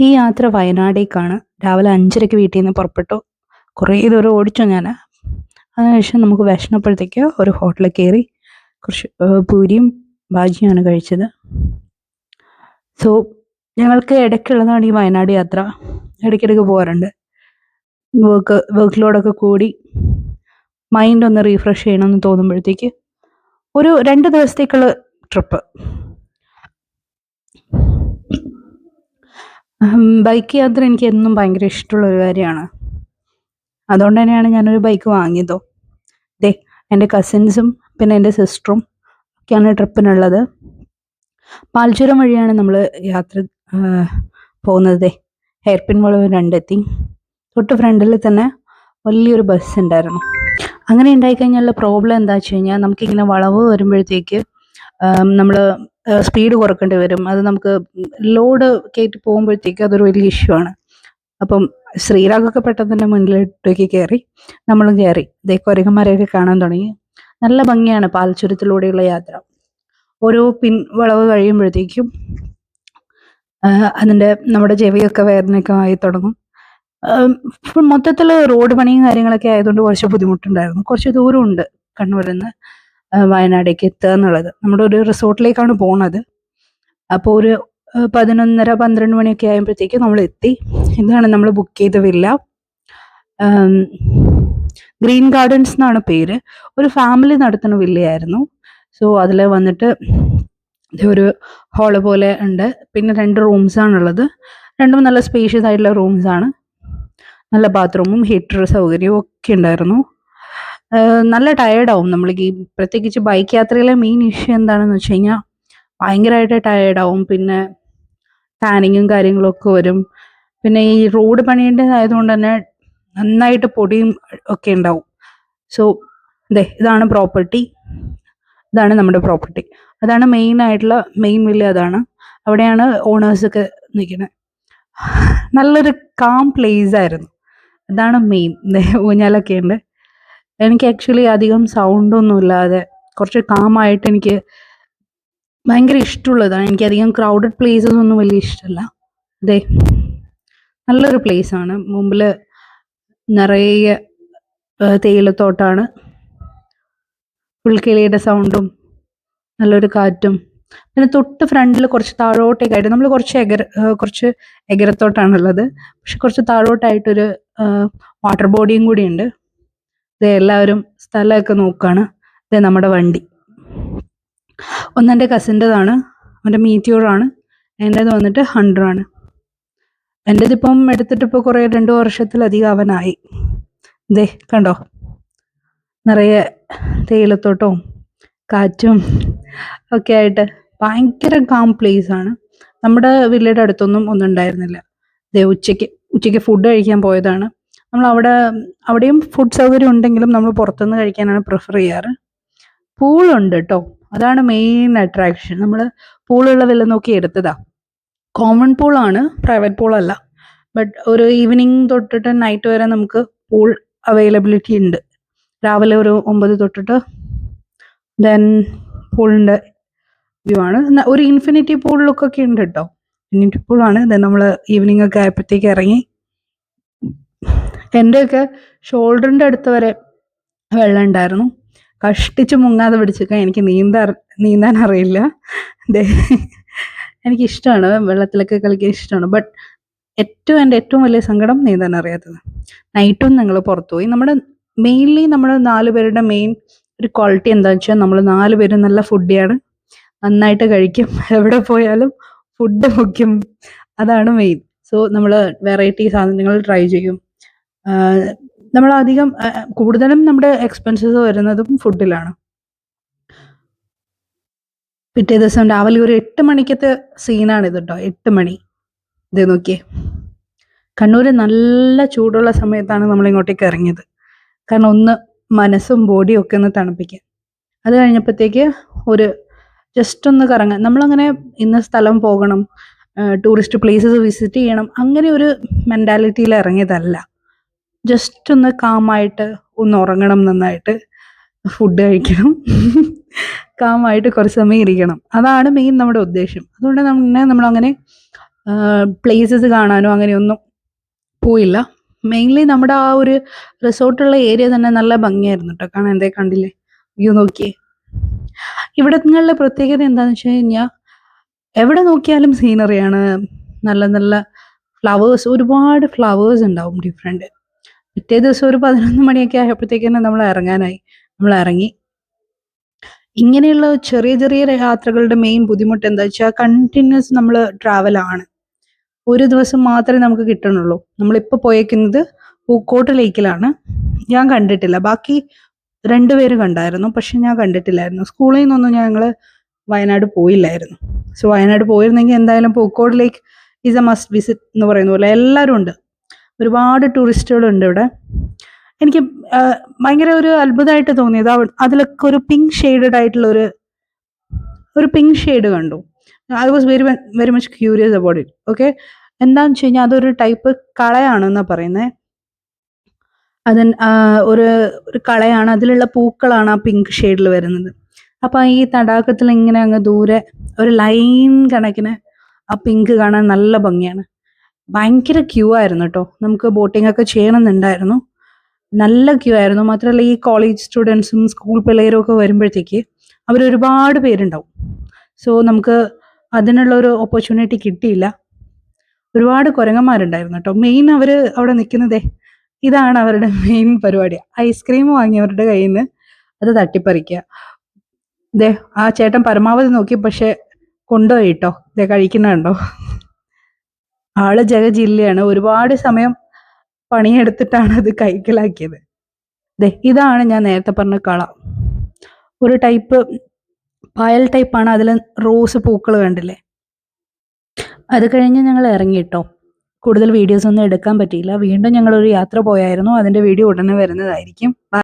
ഈ യാത്ര വയനാടേക്കാണ്. രാവിലെ അഞ്ചരയ്ക്ക് വീട്ടിൽ നിന്ന് പുറപ്പെട്ടു. കുറേ ദൂരം ഓടിച്ചു ഞാൻ അതിനുശേഷം നമുക്ക് വിഷമപ്പോഴത്തേക്ക് ഒരു ഹോട്ടലിൽ കയറി കുറച്ച് പൂരിയും ബാജിയാണ് കഴിച്ചത്. സോ ഞങ്ങൾക്ക് ഇടയ്ക്കുള്ളതാണ് ഈ വയനാട് യാത്ര. ഇടയ്ക്കിടയ്ക്ക് പോകാറുണ്ട്. വർക്ക് വർക്ക് ലോഡൊക്കെ കൂടി മൈൻഡ് ഒന്ന് റീഫ്രഷ് ചെയ്യണമെന്ന് തോന്നുമ്പോഴത്തേക്ക് ഒരു രണ്ട് ദിവസത്തേക്കുള്ള ട്രിപ്പ്. ബൈക്ക് യാത്ര എനിക്ക് എന്നും ഭയങ്കര ഇഷ്ടമുള്ള ഒരു കാര്യമാണ്. അതുകൊണ്ട് തന്നെയാണ് ഞാനൊരു ബൈക്ക് വാങ്ങിയതോ. ദേ എന്റെ കസിൻസും പിന്നെ എന്റെ സിസ്റ്ററും ഒക്കെയാണ് ട്രിപ്പിനുള്ളത് പാൽച്ചുരം വഴിയാണ് നമ്മൾ യാത്ര പോകുന്നത്. ഹെയർപിൻ വളവ് രണ്ടെത്തി. തൊട്ട് ഫ്രണ്ടിൽ തന്നെ വലിയൊരു ബസ് ഉണ്ടായിരുന്നു. അങ്ങനെ ഉണ്ടായിക്കഴിഞ്ഞാലുള്ള പ്രോബ്ലം എന്താ വെച്ച് കഴിഞ്ഞാൽ നമുക്കിങ്ങനെ വളവ് വരുമ്പോഴത്തേക്ക് നമ്മൾ സ്പീഡ് കുറക്കേണ്ടി വരും. അത് നമുക്ക് ലോഡ് കയറ്റി പോകുമ്പോഴത്തേക്ക് അതൊരു വലിയ ഇഷ്യൂ ആണ്. അപ്പം ശ്രീരാഗൊക്കെ പെട്ടെന്ന് തന്നെ മുന്നിലോട്ടേക്ക് കയറി നമ്മളും കയറി ഇതേ കുരങ്ങന്മാരെയൊക്കെ കാണാൻ തുടങ്ങി. നല്ല ഭംഗിയാണ് പാൽച്ചുരത്തിലൂടെയുള്ള യാത്ര. ഓരോ പിൻ വളവ് കഴിയുമ്പോഴത്തേക്കും അതിന്റെ നമ്മുടെ ചെവിയൊക്കെ വേദനയൊക്കെ ആയി തുടങ്ങും. മൊത്തത്തിൽ റോഡ് പണിയും കാര്യങ്ങളൊക്കെ ആയതുകൊണ്ട് കുറച്ച് ബുദ്ധിമുട്ടുണ്ടായിരുന്നു. കുറച്ച് ദൂരമുണ്ട് കണ്ണൂരിൽ നിന്ന് വയനാടേക്ക് എത്തുക എന്നുള്ളത്. നമ്മുടെ ഒരു റിസോർട്ടിലേക്കാണ് പോണത്. അപ്പോൾ ഒരു പതിനൊന്നര പന്ത്രണ്ട് മണിയൊക്കെ ആയപ്പോഴത്തേക്ക് നമ്മൾ എത്തി. ഇതാണ് നമ്മൾ ബുക്ക് ചെയ്ത വില്ല ഗ്രീൻ ഗാർഡൻസ് എന്നാണ് പേര്. ഒരു ഫാമിലി നടത്തുന്ന വില്ലയായിരുന്നു സോ അതിൽ വന്നിട്ട് ഒരു ഹാൾ പോലെ ഉണ്ട്. പിന്നെ രണ്ട് റൂംസ് ആണുള്ളത്. രണ്ടും നല്ല സ്പേഷ്യസ് ആയിട്ടുള്ള റൂംസ് ആണ്. നല്ല ബാത്റൂമും ഹീറ്റർ സൗകര്യവും ഒക്കെ ഉണ്ടായിരുന്നു. നല്ല ടയേർഡാവും നമ്മൾ ഈ പ്രത്യേകിച്ച് ബൈക്ക് യാത്രയിലെ മെയിൻ ഇഷ്യൂ എന്താണെന്ന് വെച്ച് കഴിഞ്ഞാൽ ഭയങ്കരമായിട്ട് ടയേർഡാവും പിന്നെ ടാനിങ്ങും കാര്യങ്ങളൊക്കെ വരും. പിന്നെ ഈ റോഡ് പണിയേണ്ടതായതുകൊണ്ട് തന്നെ നന്നായിട്ട് പൊടിയും ഒക്കെ ഉണ്ടാവും. സോ അതെ ഇതാണ് പ്രോപ്പർട്ടി ഇതാണ് നമ്മുടെ പ്രോപ്പർട്ടി അതാണ് മെയിൻ ആയിട്ടുള്ള മെയിൻ വില്ല അതാണ്. അവിടെയാണ് ഓണേഴ്സൊക്കെ നിൽക്കുന്നത് നല്ലൊരു കാം പ്ലേസ് ആയിരുന്നു. അതാണ് മെയിൻ ഊഞ്ഞാലൊക്കെ ഉണ്ട്. എനിക്ക് ആക്ച്വലി അധികം സൗണ്ടൊന്നും ഇല്ലാതെ കുറച്ച് കാമായിട്ട് എനിക്ക് ഭയങ്കര ഇഷ്ടമുള്ളതാണ്. എനിക്ക് അധികം ക്രൗഡഡ് പ്ലേസസ് ഒന്നും വലിയ ഇഷ്ടമല്ല. അതെ നല്ലൊരു ആണ്. മുമ്പിൽ നിറയെ തേയിലത്തോട്ടാണ്. പുൽക്കിളിയുടെ സൗണ്ടും നല്ലൊരു കാറ്റും. പിന്നെ തൊട്ട് ഫ്രണ്ടിൽ കുറച്ച് താഴോട്ടേക്കായിട്ട് നമ്മൾ കുറച്ച് എഗര കുറച്ച് എഗരത്തോട്ടാണുള്ളത്. പക്ഷെ കുറച്ച് താഴോട്ടായിട്ടൊരു വാട്ടർ ബോഡിയും കൂടി ഉണ്ട് ഇത് എല്ലാവരും സ്ഥലമൊക്കെ നോക്കുകയാണ് ഇത് നമ്മുടെ വണ്ടി. ഒന്നെന്റെ കസിന്റെതാണ് അവന്റെ മീറ്റിയോറാണ് എന്റേത് വന്നിട്ട് ഹൺഡ്രഡാണ് എന്റെതിപ്പം എടുത്തിട്ട് ഇപ്പോൾ കുറേ രണ്ട് വർഷത്തിലധികം അവനായി. ഇതേ കണ്ടോ? നിറയെ തേയിലത്തോട്ടവും കാറ്റും ഒക്കെ ആയിട്ട് ഭയങ്കര കാം പ്ലേസ് ആണ്. നമ്മുടെ വില്ലയുടെ അടുത്തൊന്നും ഒന്നും ഉണ്ടായിരുന്നില്ല ദേ ഉച്ചയ്ക്ക് ഉച്ചയ്ക്ക് ഫുഡ് കഴിക്കാൻ പോയതാണ്. നമ്മൾ അവിടെ അവിടെയും ഫുഡ് സൗകര്യം ഉണ്ടെങ്കിലും നമ്മൾ പുറത്തുനിന്ന് കഴിക്കാനാണ് പ്രിഫർ ചെയ്യാറ്. പൂളുണ്ട് കേട്ടോ അതാണ് മെയിൻ അട്രാക്ഷൻ നമ്മൾ പൂളുള്ള വില നോക്കി എടുത്തതാ. കോമൺ പൂളാണ് പ്രൈവറ്റ് പൂളല്ല ബട്ട് ഒരു ഈവനിങ് തൊട്ടിട്ട് നൈറ്റ് വരെ നമുക്ക് പൂൾ അവൈലബിലിറ്റി ഉണ്ട്. രാവിലെ ഒരു ഒമ്പത് തൊട്ടിട്ട് ദെൻ പൂളിന്റെ വ്യൂ ആണ്. ഒരു ഇൻഫിനിറ്റി പൂളിലൊക്കെ ഉണ്ട് കേട്ടോ ഇൻഫിനിറ്റി പൂളാണ് ദെൻ നമ്മൾ ഈവനിങ് ഒക്കെ ആയപ്പോഴത്തേക്ക് ഇറങ്ങി എന്റെയൊക്കെ ഷോൾഡറിന്റെ അടുത്ത് വരെ വെള്ളം ഉണ്ടായിരുന്നു. കഷ്ടിച്ച് മുങ്ങാതെ പിടിച്ചിരിക്കാൻ എനിക്ക് നീന്താൻ നീന്താൻ അറിയില്ല. എനിക്കിഷ്ടമാണ് വെള്ളത്തിലൊക്കെ കളിക്കാൻ ഇഷ്ടമാണ്. ബട്ട് ഏറ്റവും എന്റെ ഏറ്റവും വലിയ സങ്കടം നീന്താൻ അറിയാത്തത്. നൈറ്റും ഞങ്ങൾ പുറത്തു പോയി നമ്മുടെ മെയിൻലി നമ്മൾ നാല് പേരുടെ മെയിൻ ഒരു ക്വാളിറ്റി എന്താണെന്ന് വെച്ചാൽ നമ്മൾ നാല് പേരും നല്ല ഫുഡിയാണ് നന്നായിട്ട് കഴിക്കും. എവിടെ പോയാലും ഫുഡ് മുഖ്യം. അതാണ് മെയിൻ സോ നമ്മൾ വെറൈറ്റി സാധനങ്ങൾ ട്രൈ ചെയ്യും. നമ്മൾ അധികം കൂടുതലും നമ്മുടെ എക്സ്പെൻസസ് വരുന്നതും ഫുഡിലാണ് പിറ്റേ ദിവസം രാവിലെ ഒരു എട്ട് മണിക്കത്തെ സീനാണ് ഇത് കേട്ടോ എട്ട് മണി. ഇത് നോക്കിയേ. കണ്ണൂർ നല്ല ചൂടുള്ള സമയത്താണ് നമ്മൾ ഇങ്ങോട്ടേക്ക് ഇറങ്ങിയത്. കാരണം ഒന്ന് മനസ്സും ബോഡിയും ഒക്കെ ഒന്ന് തണുപ്പിക്കാൻ. അത് കഴിഞ്ഞപ്പോഴത്തേക്ക് ഒരു ജസ്റ്റ് ഒന്ന് കറങ്ങാൻ. നമ്മളങ്ങനെ ഇന്ന സ്ഥലം പോകണം ടൂറിസ്റ്റ് പ്ലേസസ് വിസിറ്റ് ചെയ്യണം അങ്ങനെ ഒരു മെന്റാലിറ്റിയിൽ ഇറങ്ങിയതല്ല. ജസ്റ്റ് ഒന്ന് കാമായിട്ട് ഒന്ന് ഉറങ്ങണം നന്നായിട്ട്. ഫുഡ് കഴിക്കണം. കാമായിട്ട് കുറച്ച് സമയം ഇരിക്കണം. അതാണ് മെയിൻ നമ്മുടെ ഉദ്ദേശം. അതുകൊണ്ട് തന്നെ നമ്മളങ്ങനെ പ്ലേസസ് കാണാനോ അങ്ങനെയൊന്നും പോയില്ല. മെയിൻലി നമ്മുടെ ആ ഒരു റിസോർട്ടുള്ള ഏരിയ തന്നെ നല്ല ഭംഗിയായിരുന്നു കേട്ടോ കാണാൻ എന്തേ കണ്ടില്ലേ? വ്യൂ നോക്കിയേ. ഇവിടങ്ങളിലെ പ്രത്യേകത എന്താണെന്ന് വെച്ച് കഴിഞ്ഞാൽ എവിടെ നോക്കിയാലും സീനറിയാണ് നല്ല നല്ല ഫ്ലവേഴ്സ് ഒരുപാട് ഫ്ലവേഴ്സ് ഉണ്ടാവും ഡിഫറെന്റ് പിറ്റേ ദിവസം ഒരു പതിനൊന്ന് മണിയൊക്കെ ആയപ്പോഴത്തേക്കും നമ്മൾ ഇറങ്ങാനായി. നമ്മൾ ഇറങ്ങി. ഇങ്ങനെയുള്ള ചെറിയ ചെറിയ യാത്രകളുടെ മെയിൻ ബുദ്ധിമുട്ട് എന്താ വെച്ചാൽ കണ്ടിന്യൂസ് നമ്മൾ ട്രാവലാണ് ഒരു ദിവസം മാത്രമേ നമുക്ക് കിട്ടണുള്ളൂ. നമ്മളിപ്പോൾ പോയേക്കുന്നത് പൂക്കോട്ട് ലേക്കിലാണ്. ഞാൻ കണ്ടിട്ടില്ല. ബാക്കി രണ്ടുപേര് കണ്ടായിരുന്നു. പക്ഷെ ഞാൻ കണ്ടിട്ടില്ലായിരുന്നു. സ്കൂളിൽ നിന്നൊന്നും ഞങ്ങൾ വയനാട് പോയില്ലായിരുന്നു. സോ വയനാട് പോയിരുന്നെങ്കിൽ എന്തായാലും Pookode lake is a must visit എന്ന് പറയുന്ന പോലെ എല്ലാവരും ഉണ്ട്. ഒരുപാട് ടൂറിസ്റ്റുകളുണ്ട് ഇവിടെ. എനിക്ക് ഭയങ്കര ഒരു അത്ഭുതമായിട്ട് തോന്നിയത് അതിലൊക്കെ ഒരു പിങ്ക് ഷെയ്ഡഡ് ആയിട്ടുള്ള ഒരു ഒരു പിങ്ക് ഷെയ്ഡ് കണ്ടു. I was very very much curious about it okay എന്താണെന്ന് വെച്ച് കഴിഞ്ഞാൽ അതൊരു ടൈപ്പ് കളയാണെന്നാണ് പറയുന്നത് അതിൻ ഒരു ഒരു കളയാണ്. അതിലുള്ള പൂക്കളാണ് ആ പിങ്ക് ഷെയ്ഡിൽ വരുന്നത്. അപ്പോൾ ഈ തടാകത്തിൽ ഇങ്ങനെ അങ്ങ് ദൂരെ ഒരു ലൈൻ കണക്കിന് ആ പിങ്ക് കാണാൻ നല്ല ഭംഗിയാണ്. ഭയങ്കര ക്യൂ ആയിരുന്നു കേട്ടോ നമുക്ക് ബോട്ടിംഗ് ഒക്കെ ചെയ്യണമെന്നുണ്ടായിരുന്നു. നല്ല ക്യൂ ആയിരുന്നു. മാത്രമല്ല ഈ കോളേജ് സ്റ്റുഡൻസും സ്കൂൾ പിള്ളേരും ഒക്കെ വരുമ്പോഴത്തേക്ക് അവർ ഒരുപാട് പേരുണ്ടാവും. സോ നമുക്ക് അതിനുള്ള ഒരു ഓപ്പർച്യൂണിറ്റി കിട്ടിയില്ല. ഒരുപാട് കുരങ്ങന്മാരുണ്ടായിരുന്നു കേട്ടോ മെയിൻ അവർ അവിടെ നിൽക്കുന്നതേ ഇതാണ് അവരുടെ മെയിൻ പരിപാടി. ഐസ്ക്രീം വാങ്ങിയവരുടെ കയ്യിൽ നിന്ന് അത് തട്ടിപ്പറിക്കുക. ദേ ആ ചേട്ടൻ പരമാവധി നോക്കി പക്ഷെ കൊണ്ടുപോയിട്ടോ ദേ കഴിക്കുന്നുണ്ടോ? ആൾ ജഗജില്ലയാണ്. ഒരുപാട് സമയം പണിയെടുത്തിട്ടാണ് അത് കൈക്കലാക്കിയത്. ദേ ഇതാണ് ഞാൻ നേരത്തെ പറഞ്ഞ കള. ഒരു ടൈപ്പ് പായൽ ടൈപ്പാണ് അതിൽ റോസ് പൂക്കൾ കണ്ടില്ലേ? അത് കഴിഞ്ഞ് ഞങ്ങൾ ഇറങ്ങിയിട്ടോ കൂടുതൽ വീഡിയോസ് ഒന്നും എടുക്കാൻ പറ്റിയില്ല. വീണ്ടും ഞങ്ങളൊരു യാത്ര പോയായിരുന്നു. അതിന്റെ വീഡിയോ ഉടനെ വരുന്നതായിരിക്കും.